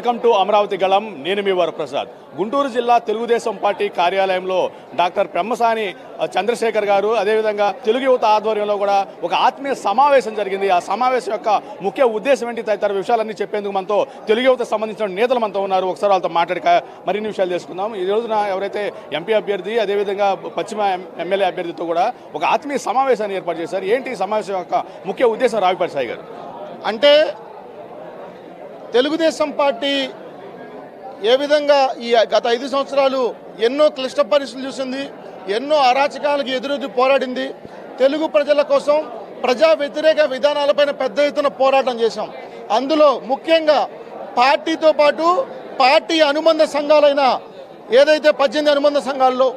Welcome to Amaravati గళం. నేను మీ వరప్రసాద్. గుంటూరు జిల్లా తెలుగుదేశం పార్టీ కార్యాలయంలో డాక్టర్ పెమ్మసాని చంద్రశేఖర్ గారు అదేవిధంగా తెలుగు యువత ఆధ్వర్యంలో కూడా ఒక ఆత్మీయ సమావేశం జరిగింది. ఆ సమావేశం యొక్క ముఖ్య ఉద్దేశం ఏంటి తదితర విషయాలన్నీ చెప్పేందుకు మనతో తెలుగు యువత సంబంధించిన నేతలు మనతో ఉన్నారు. ఒకసారి వాళ్ళతో మాట్లాడి మరిన్ని విషయాలు తెలుసుకుందాం. ఈ రోజున ఎవరైతే ఎంపీ అభ్యర్థి అదేవిధంగా పశ్చిమ ఎమ్మెల్యే అభ్యర్థితో కూడా ఒక ఆత్మీయ సమావేశాన్ని ఏర్పాటు చేశారు. ఏంటి సమావేశం యొక్క ముఖ్య ఉద్దేశం రావిపాటి సాయి గారు? అంటే తెలుగుదేశం పార్టీ ఏ విధంగా ఈ గత ఐదు సంవత్సరాలు ఎన్నో క్లిష్ట పరిస్థితులు చూసింది ఎన్నో అరాచకాలకు ఎదురెదురు పోరాడింది. తెలుగు ప్రజల కోసం ప్రజా వ్యతిరేక విధానాలపైన పెద్ద ఎత్తున పోరాటం చేశాం. అందులో ముఖ్యంగా పార్టీతో పాటు పార్టీ అనుబంధ సంఘాలైన ఏదైతే పద్దెనిమిది అనుబంధ సంఘాల్లో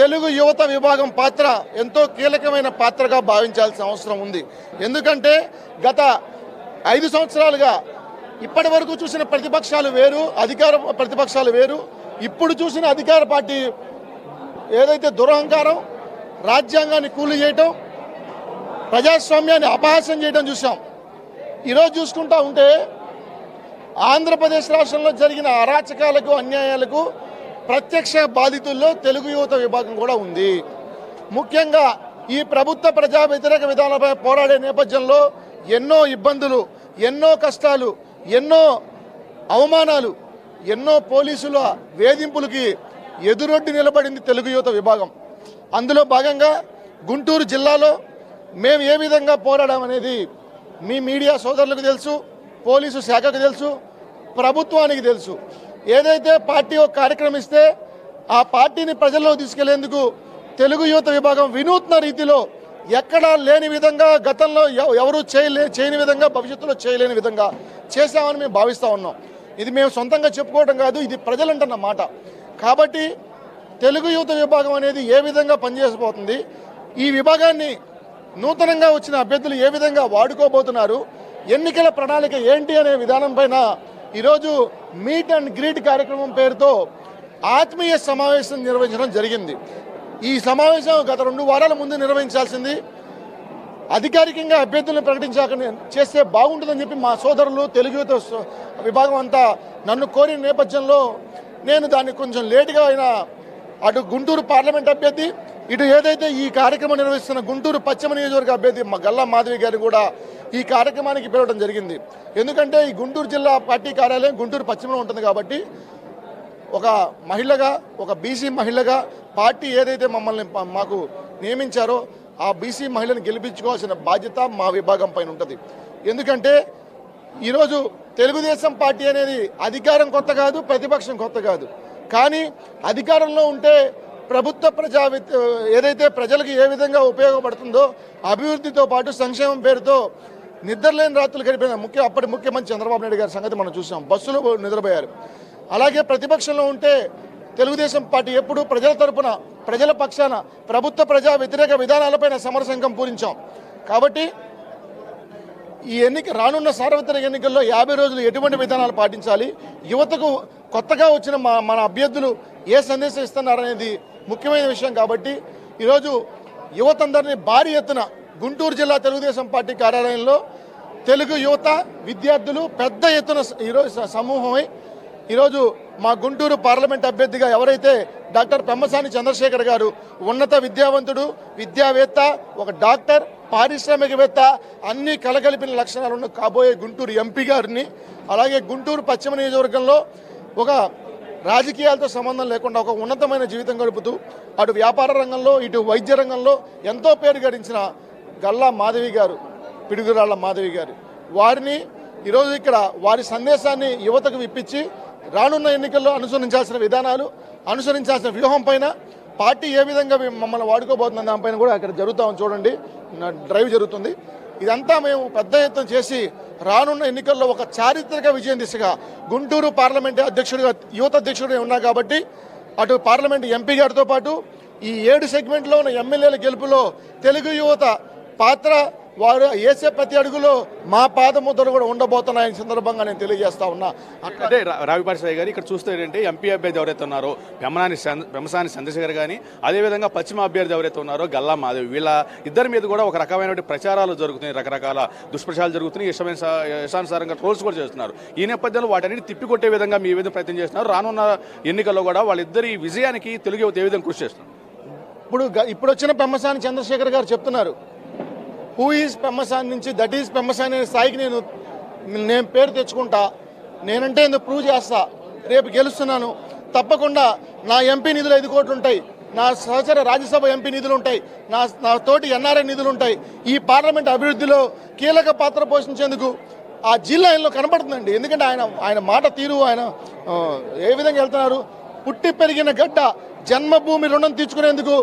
తెలుగు యువత విభాగం పాత్ర ఎంతో కీలకమైన పాత్రగా భావించాల్సిన అవసరం ఉంది. ఎందుకంటే గత ఐదు సంవత్సరాలుగా ఇప్పటి వరకు చూసిన ప్రతిపక్షాలు వేరు అధికార ప్రతిపక్షాలు వేరు. ఇప్పుడు చూసిన అధికార పార్టీ ఏదైతే దురహంకారం రాజ్యాంగాన్ని కూలి చేయటం ప్రజాస్వామ్యాన్ని అపహాస్యం చేయడం చూసాం ఈరోజు చూసుకుంటా ఉంటే ఆంధ్రప్రదేశ్ రాష్ట్రంలో జరిగిన అరాచకాలకు అన్యాయాలకు ప్రత్యక్ష బాధితుల్లో తెలుగు యువత విభాగం కూడా ఉంది. ముఖ్యంగా ఈ ప్రభుత్వ ప్రజా వ్యతిరేక విధానాలపై పోరాడే నేపథ్యంలో ఎన్నో ఇబ్బందులు ఎన్నో కష్టాలు ఎన్నో అవమానాలు ఎన్నో పోలీసుల వేధింపులకి ఎదురొడ్డి నిలబడింది తెలుగు యువత విభాగం. అందులో భాగంగా గుంటూరు జిల్లాలో మేము ఏ విధంగా పోరాడామనేది మీ మీడియా సోదరులకు తెలుసు పోలీసు శాఖకు తెలుసు ప్రభుత్వానికి తెలుసు. ఏదైతే పార్టీ ఒక కార్యక్రమం ఇస్తే ఆ పార్టీని ప్రజల్లో తీసుకెళ్ళేందుకు తెలుగు యువత విభాగం వినూత్న రీతిలో ఎక్కడా లేని విధంగా గతంలో ఎవ- ఎవరూ చేయలే చేయని విధంగా భవిష్యత్తులో చేయలేని విధంగా చేశామని మేము భావిస్తూ ఉన్నాం. ఇది మేము సొంతంగా చెప్పుకోవడం కాదు ఇది ప్రజలంటున్న మాట. కాబట్టి తెలుగు యువత విభాగం అనేది ఏ విధంగా పనిచేసిపోతుంది ఈ విభాగాన్ని నూతనంగా వచ్చిన అభ్యర్థులు ఏ విధంగా వాడుకోబోతున్నారు ఎన్నికల ప్రణాళిక ఏంటి అనే విధానం పైన ఈరోజు మీట్ అండ్ గ్రీట్ కార్యక్రమం పేరుతో ఆత్మీయ సమావేశం నిర్వహించడం జరిగింది. ఈ సమావేశం గత రెండు వారాల ముందు నిర్వహించాల్సింది అధికారికంగా అభ్యర్థులను ప్రకటించాక చేస్తే బాగుంటుందని చెప్పి మా సోదరులు తెలుగు విభాగం అంతా నన్ను కోరిన నేపథ్యంలో నేను దాన్ని కొంచెం లేటుగా అయినా అటు గుంటూరు పార్లమెంట్ అభ్యర్థి ఇటు ఏదైతే ఈ కార్యక్రమం నిర్వహిస్తున్న గుంటూరు పశ్చిమ నియోజకవర్గ అభ్యర్థి మా గల్లా మాధవి గారు కూడా ఈ కార్యక్రమానికి పిలవడం జరిగింది. ఎందుకంటే ఈ గుంటూరు జిల్లా పార్టీ కార్యాలయం గుంటూరు పశ్చిమలో ఉంటుంది కాబట్టి ఒక మహిళగా ఒక బీసీ మహిళగా పార్టీ ఏదైతే మమ్మల్ని మాకు నియమించారో ఆ బీసీ మహిళను గెలిపించుకోవాల్సిన బాధ్యత మా విభాగం పైన ఉంటుంది. ఎందుకంటే ఈరోజు తెలుగుదేశం పార్టీ అనేది అధికారం కొత్త కాదు ప్రతిపక్షం కొత్త కాదు. కానీ అధికారంలో ఉంటే ప్రభుత్వ ప్రజా ఏదైతే ప్రజలకు ఏ విధంగా ఉపయోగపడుతుందో అభివృద్ధితో పాటు సంక్షేమం పేరుతో నిద్రలేని రాత్రులు గడిపిన ముఖ్య అప్పటి ముఖ్యమంత్రి చంద్రబాబు నాయుడు గారి సంగతి మనం చూసాం. బస్సులో నిద్రపోయారు. అలాగే ప్రతిపక్షంలో ఉంటే తెలుగుదేశం పార్టీ ఎప్పుడూ ప్రజల తరపున ప్రజల పక్షాన ప్రభుత్వ ప్రజా వ్యతిరేక విధానాలపైన సమరశంకం పూరించాం. కాబట్టి ఈ ఎన్నిక రానున్న సార్వత్రిక ఎన్నికల్లో యాభై రోజులు ఎటువంటి విధానాలు పాటించాలి? యువతకు కొత్తగా వచ్చిన మన అభ్యర్థులు ఏ సందేశం ఇస్తున్నారనేది ముఖ్యమైన విషయం కాబట్టి ఈరోజు యువతందరినీ భారీ ఎత్తున గుంటూరు జిల్లా తెలుగుదేశం పార్టీ కార్యాలయంలో తెలుగు యువత విద్యార్థులు పెద్ద ఎత్తున ఈరోజు సమూహమై ఈరోజు మా గుంటూరు పార్లమెంట్ అభ్యర్థిగా ఎవరైతే డాక్టర్ పెమ్మసాని చంద్రశేఖర్ గారు ఉన్నత విద్యావంతుడు విద్యావేత్త ఒక డాక్టర్ పారిశ్రామికవేత్త అన్ని కలగలిపిన లక్షణాలు ఉన్న కాబోయే గుంటూరు ఎంపీ గారిని అలాగే గుంటూరు పశ్చిమ నియోజకవర్గంలో ఒక రాజకీయాలతో సంబంధం లేకుండా ఒక ఉన్నతమైన జీవితం గడుపుతూ అటు వ్యాపార రంగంలో ఇటు వైద్య రంగంలో ఎంతో పేరు గడించిన గల్లా మాధవి గారు పిడుగురాళ్ళ మాధవి గారు. వారిని ఈరోజు ఇక్కడ వారి సందేశాన్ని యువతకు విప్పించి రానున్న ఎన్నికల్లో అనుసరించాల్సిన విధానాలు అనుసరించాల్సిన వ్యూహం పైన పార్టీ ఏ విధంగా మమ్మల్ని వాడుకోబోతుందని దానిపైన కూడా అక్కడ జరుగుతామని చూడండి. నా డ్రైవ్ జరుగుతుంది. ఇదంతా మేము పెద్ద ఎత్తున చేసి రానున్న ఎన్నికల్లో ఒక చారిత్రక విజయం దిశగా గుంటూరు పార్లమెంట్ అధ్యక్షుడిగా యువత అధ్యక్షుడిగా ఉన్నా కాబట్టి అటు పార్లమెంట్ ఎంపీ గారితో పాటు ఈ ఏడు సెగ్మెంట్లో ఉన్న ఎమ్మెల్యేల గెలుపులో తెలుగు యువత పాత్ర వారు వేసే ప్రతి అడుగులో మా పాదముద్రలు కూడా ఉండబోతున్నాయని సందర్భంగా నేను తెలియజేస్తా ఉన్నా. అదే రావిపాటి గారు ఇక్కడ చూస్తే ఏంటంటే ఎంపీ అభ్యర్థి ఎవరైతే ఉన్నారో పెమ్మనాని చంద్ర- పెమ్మసాని చంద్రశేఖర్ కానీ అదేవిధంగా పశ్చిమ అభ్యర్థి ఎవరైతే ఉన్నారో గల్లా మాధవి వీళ్ళ ఇద్దరి మీద కూడా ఒక రకమైన ప్రచారాలు జరుగుతున్నాయి రకరకాల దుష్ప్రచారాలు జరుగుతున్నాయి ఇష్టమైన ఇష్టానుసారంగా ట్రోల్స్ కూడా చేస్తున్నారు. ఈ నేపథ్యంలో వాటన్నిటి తిప్పికొట్టే విధంగా మీ విధంగా ప్రయత్నం చేస్తున్నారు. రానున్న ఎన్నికల్లో కూడా వాళ్ళిద్దరి విజయానికి తెలుగు యువత ఏ విధంగా కృషి చేస్తున్నారు ఇప్పుడు ఇప్పుడు వచ్చిన పెమ్మసాని చంద్రశేఖర్ గారు చెప్తున్నారు హూ ఈజ్ పెమ్మసాన్ నుంచి దట్ ఈజ్ పెమ్మసాన్ అనే స్థాయికి నేను నేను పేరు తెచ్చుకుంటా. నేనంటే ఎందుకు ప్రూవ్ చేస్తా? రేపు గెలుస్తున్నాను. తప్పకుండా నా ఎంపీ నిధులు ఐదు కోట్లు ఉంటాయి. నా సహచర రాజ్యసభ ఎంపీ నిధులు ఉంటాయి. నా నా తోటి ఎన్ఆర్ఐ నిధులు ఉంటాయి. ఈ పార్లమెంట్ అభివృద్ధిలో కీలక పాత్ర పోషించేందుకు ఆ జిల్లా ఆయనలో కనబడుతుందండి. ఎందుకంటే ఆయన ఆయన మాట తీరు ఆయన ఏ విధంగా వెళ్తున్నారు? పుట్టి పెరిగిన గడ్డ జన్మభూమి రుణం తీర్చుకునేందుకు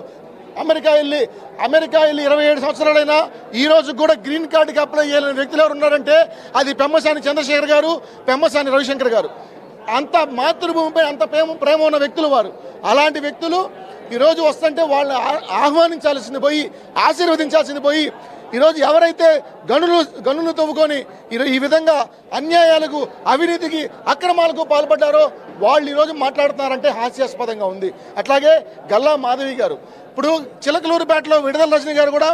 అమెరికా వెళ్ళి అమెరికా వెళ్ళి ఇరవై ఏడు సంవత్సరాలైనా ఈ రోజు కూడా గ్రీన్ కార్డుకి అప్లై చేయలేని వ్యక్తులు ఎవరు ఉన్నారంటే అది పెమ్మసాని చంద్రశేఖర్ గారు పెమ్మసాని రవిశంకర్ గారు. అంత మాతృభూమిపై అంత ప్రేమ ప్రేమ ఉన్న వ్యక్తులు వారు. అలాంటి వ్యక్తులు ఈరోజు వస్తుంటే వాళ్ళని ఆహ్వానించాల్సింది పోయి ఆశీర్వదించాల్సింది పోయి ఈరోజు ఎవరైతే గనులు గనులు తవ్వుకొని ఈ విధంగా అన్యాయాలకు అవినీతికి అక్రమాలకు పాల్పడ్డారో వాళ్ళు ఈరోజు మాట్లాడుతున్నారంటే హాస్యాస్పదంగా ఉంది. అట్లాగే గల్లా మాధవి గారు ఇప్పుడు చిలకలూరుపేటలో విడుదల రజని గారు కూడా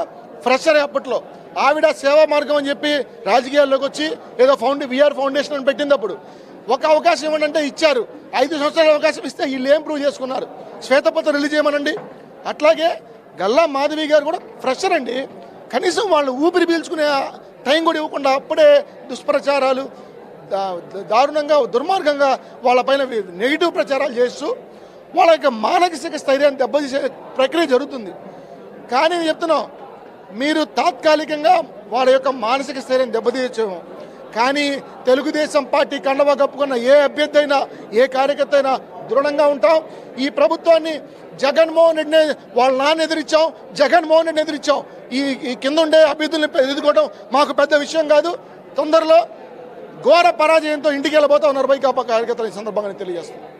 ఫ్రెషర్ అప్పట్లో. ఆవిడ సేవా మార్గం అని చెప్పి రాజకీయాల్లోకి వచ్చి ఏదో ఫౌండే విఆర్ ఫౌండేషన్ అని పెట్టింది అప్పుడు ఒక అవకాశం ఇవ్వండి అంటే ఇచ్చారు. ఐదు సంవత్సరాల అవకాశం ఇస్తే వీళ్ళు ఏం ప్రూవ్ చేసుకున్నారు? శ్వేతపత్రం రిలీజ్ చేయమనండి. అట్లాగే గల్లా మాధవి గారు కూడా ఫ్రెషర్ అండి కనీసం వాళ్ళు ఊపిరి పీల్చుకునే టైం కూడా ఇవ్వకుండా అప్పుడే దుష్ప్రచారాలు దారుణంగా దుర్మార్గంగా వాళ్ళపైన నెగిటివ్ ప్రచారాలు చేస్తూ వాళ్ళ యొక్క మానసిక స్థైర్యాన్ని దెబ్బతీసే ప్రక్రియ జరుగుతుంది. కానీ నేను చెప్తున్నాం మీరు తాత్కాలికంగా వాళ్ళ యొక్క మానసిక స్థైర్యం దెబ్బతీయచ్చు కానీ తెలుగుదేశం పార్టీ కండవా కప్పుకున్న ఏ అభ్యర్థి అయినా ఏ కార్యకర్త అయినా దృఢంగా ఉంటాం. ఈ ప్రభుత్వాన్ని జగన్మోహన్ రెడ్డిని వాళ్ళ నాన్న ఎదిరించాం జగన్మోహన్ రెడ్డిని ఎదిరించాం. ఈ ఈ కింద ఉండే అభ్యర్థుల్ని ఎదుర్కోవడం మాకు పెద్ద విషయం కాదు. తొందరలో ఘోర పరాజయంతో ఇంటికి వెళ్ళబోతా ఉన్నారు వైకాపా కార్యకర్తలు ఈ సందర్భంగా తెలియజేస్తున్నాం